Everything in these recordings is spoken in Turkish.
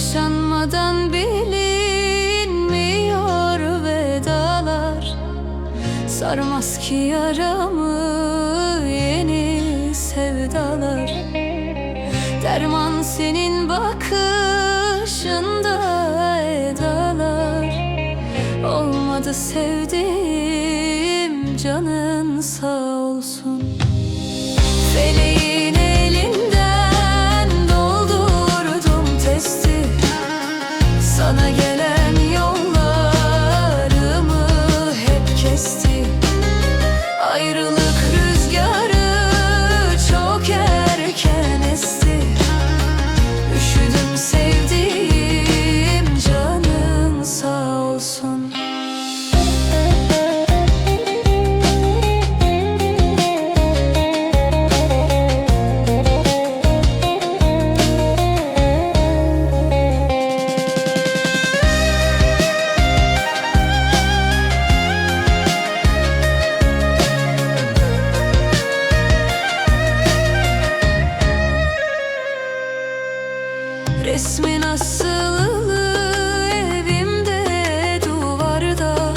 Yaşanmadan bilinmiyor vedalar. Sarmaz ki yaramı yeni sevdalar. Derman senin bakışında edalar. Olmadı sevdiğim canın sağ olsun. Feliz Sana gelen yollarımı hep kesti. Ayrılık rüzgarı çok erken esti. Üşüdüm sevdiğim canın sağ olsun Resmin asılı evimde duvarda?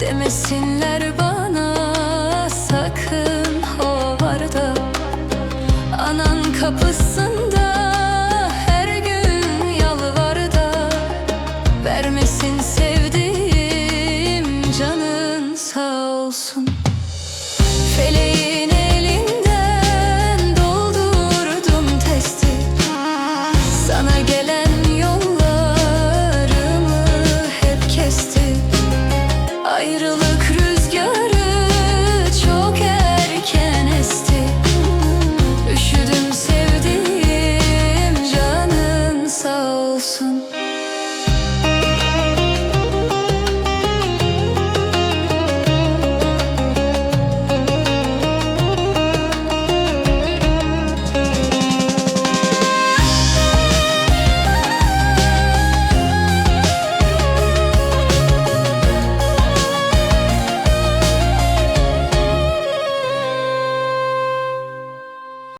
Demesinler bana sakın hovarda. Anan kapısında